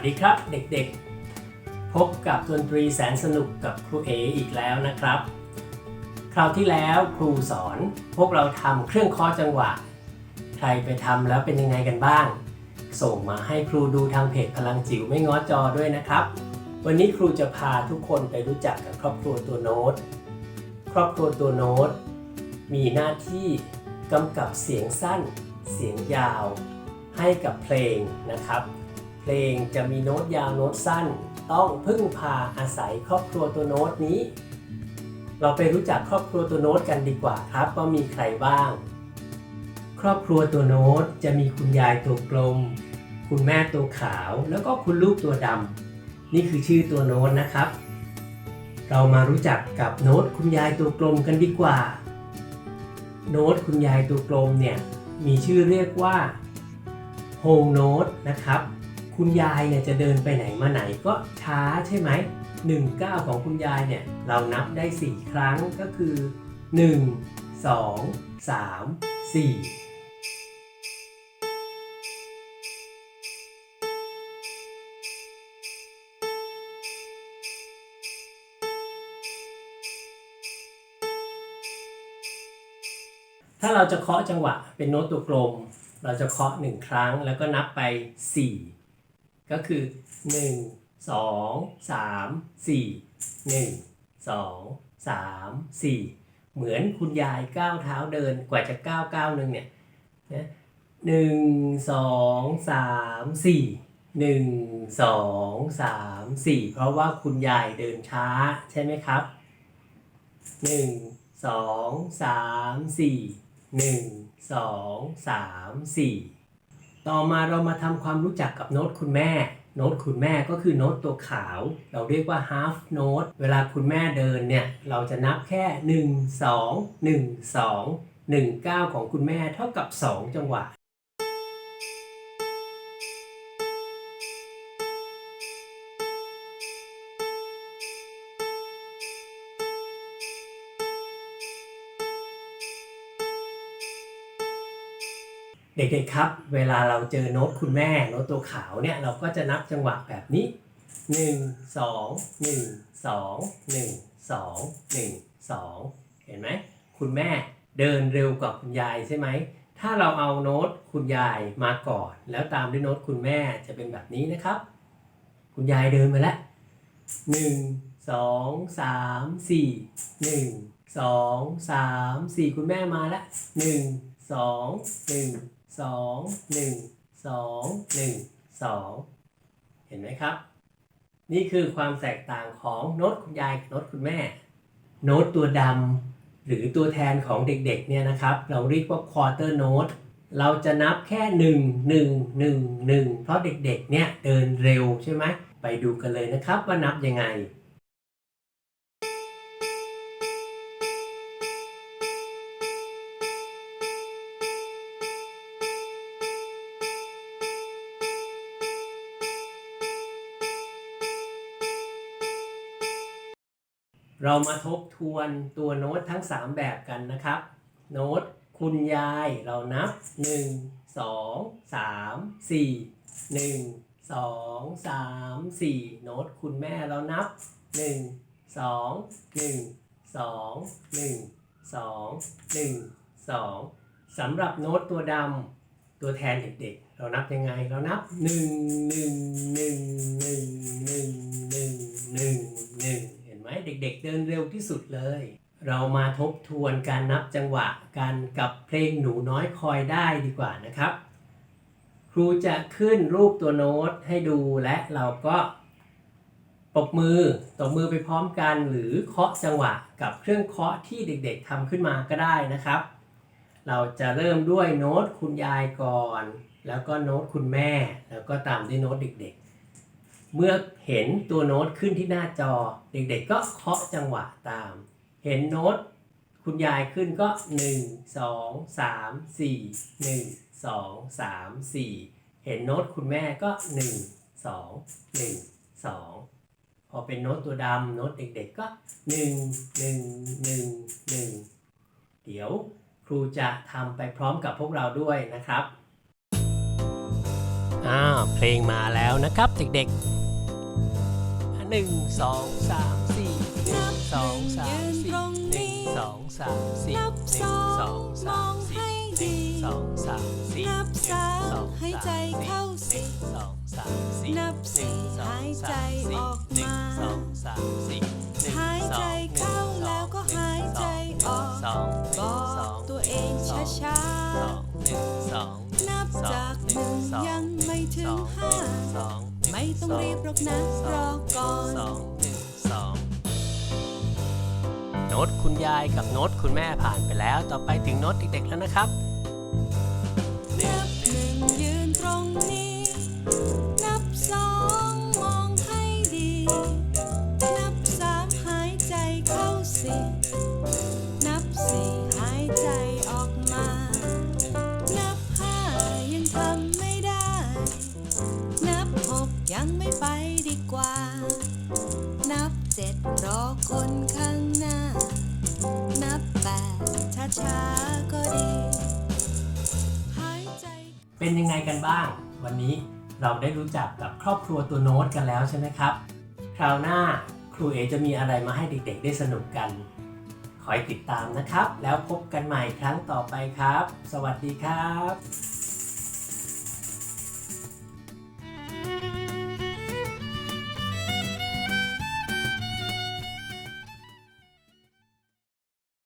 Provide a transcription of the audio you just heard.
สวัสดีครับเด็กๆ พบกับดนตรีแสนสนุกกับครูเออีกแล้วนะครับ คราวที่แล้วครูสอนพวกเราทำเครื่องเคอจังหวะ ใครไปทำแล้วเป็นยังไงกันบ้าง ส่งมาให้ครูดูทางเพจพลังจิ๋วไม่ง้อจอด้วยนะครับ วันนี้ครูจะพาทุกคนไปรู้จักกับครอบครัวตัวโน้ต ครอบครัวตัวโน้ต มีหน้าที่กำกับเสียงสั้น เสียงยาว ให้กับเพลงนะครับ เพลงจะมีโน้ตยาวโน้ตสั้น ต้องพึ่งพาอาศัยครอบครัวตัวโน้ตนี้ เราไปรู้จักครอบครัวตัวโน้ตกันดีกว่าครับว่ามีใครบ้าง ครอบครัวตัวโน้ตจะมีคุณยายตัวกลม คุณแม่ตัวขาวแล้วก็คุณลูกตัวดำนี่คือชื่อตัวโน้ตนะครับ เรามารู้จักกับโน้ตคุณยายตัวกลมกันดีกว่า โน้ตคุณยายตัวกลมเนี่ยมีชื่อเรียกว่าโฮงโน้ตนะครับ คุณยายเนี่ยจะเดินไปไหนมาไหนก็ช้าใช่ไหม1 9 ของคุณยายเนี่ยเรานับได้ 4 ครั้งก็คือ 1 2 3 4ถ้าเราจะเคาะจังหวะเป็นโน้ตตัวกลม เราจะเคาะหนึ่งครั้งแล้วก็นับไป 4 ก็คือ 1 2 3 4 1 2 3 4 เหมือนคุณยายก้าวเท้าเดินกว่าจะก้าวก้าวหนึ่งเนี่ยนะหนึ่งสองสามสี่หนึ่งสองสามสี่เพราะว่าคุณยายเดินช้าใช่ไหมครับหนึ่งสองสามสี่หนึ่งสองสามสี่ ต่อมาเรามาทำความรู้จักกับโน้ตคุณแม่ โน้ตคุณแม่ก็คือโน้ตตัวขาว เราเรียกว่า half note เวลาคุณแม่เดินเนี่ย เราจะนับแค่ 1 2 1 2 1 9 ของคุณแม่เท่ากับ 2 จังหวะ เด็กๆครับ เวลาเราเจอโน้ตคุณแม่โน้ตตัวขาวเนี่ยเราก็จะนับจังหวะแบบนี้ 1 2 1 2 1 2 1 2 เห็นไหมคุณแม่เดินเร็วกว่าคุณยายใช่ไหมถ้าเราเอาโน้ตคุณยายมาก่อน แล้วตามด้วยโน้ตคุณแม่จะเป็นแบบนี้นะครับ คุณยายเดินมาแล้ว1 2 3 4 1 2 3 4คุณแม่มาแล้ว1 2 1สองหนึ่ง สองหนึ่งสองหนึ่งสองเห็นไหมครับ นี่คือความแตกต่างของโน้ตคุณยายโน้ตคุณแม่ โน้ตตัวดำหรือตัวแทนของเด็กๆเนี่ยนะครับ เราเรียกว่า quarter note เราจะนับแค่หนึ่งหนึ่งหนึ่งหนึ่งเพราะเด็กๆ เนี่ยเดินเร็วใช่ไหม ไปดูกันเลยนะครับว่านับยังไง เรามาทบทวนตัวโน้ตทั้ง 3 แบบกันนะครับ โน้ตคุณยายเรานับ 1 2 3 4 1 2 3 4 โน้ตคุณแม่เรานับ 1 2 1 2 1 2 1 2 สำหรับโน้ตตัวดำตัวแทนเด็กๆ เรานับยังไงเรานับ 1 1 1 1 1 1 1 1 เห็นไหมเด็กๆเดินเร็วที่สุดเลย เรามาทบทวนการนับจังหวะกันกับเพลงหนูน้อยคอยได้ดีกว่านะครับ ครูจะขึ้นรูปตัวโน้ตให้ดูและเราก็ปรบมือตบมือไปพร้อมกันหรือเคาะจังหวะกับเครื่องเคาะที่เด็กๆทำขึ้นมาก็ได้นะครับ เราจะเริ่มด้วยโน้ตคุณยายก่อน แล้วก็โน้ตคุณแม่ แล้วก็ตามด้วยโน้ตเด็กๆ เมื่อเห็นตัวโน้ตขึ้นที่หน้าจอ เด็กๆก็เคาะจังหวะตาม เห็นโน้ตคุณยายขึ้นก็ 1 2 3 4 1 2 3 4 เห็นโน้ตคุณแม่ก็ 1 2 1 2 พอเป็นโน้ตตัวดำโน้ตเด็กๆก็ 1 1 1 1 เดี๋ยวครูจะทำไปพร้อมกับพวกเราด้วยนะครับ อ้าวเพลงมาแล้วนะครับเด็กๆหนึ่งสองสามสี่หนึ่งสองสามสี่หนึ่งสองสามสี่หนึ่งสองสามสี่หนึ่งสองสามสี่นับสามหนึ่งหายใจเข้าหนึ่งสองสามสี่นับสี่นึ่งสองหายใจสมสี่ออกหนึ่งสองสามสี่หนึ่งหายใจสองเข้าแล้วก็หายใจออกบอสองกตัวเองช้าๆ นับจากหนึ่งยังไม่ถึงห้าไม่ต้องรีบหรอกนะรอก่อนโน้ตคุณยายกับโน้ตคุณแม่ผ่านไปแล้ว ต่อไปถึงโน้ตเด็กๆแล้วนะครับ ช้าก็ดีหายใจ เป็นยังไงกันบ้าง วันนี้เราได้รู้จักกับครอบครัวตัวโน้ตกันแล้วใช่ไหมครับ คราวหน้าครูเอจะมีอะไรมาให้เด็กๆได้สนุกกันคอยติดตามนะครับ แล้วพบกันใหม่ครั้งต่อไปครับ สวัสดีครับ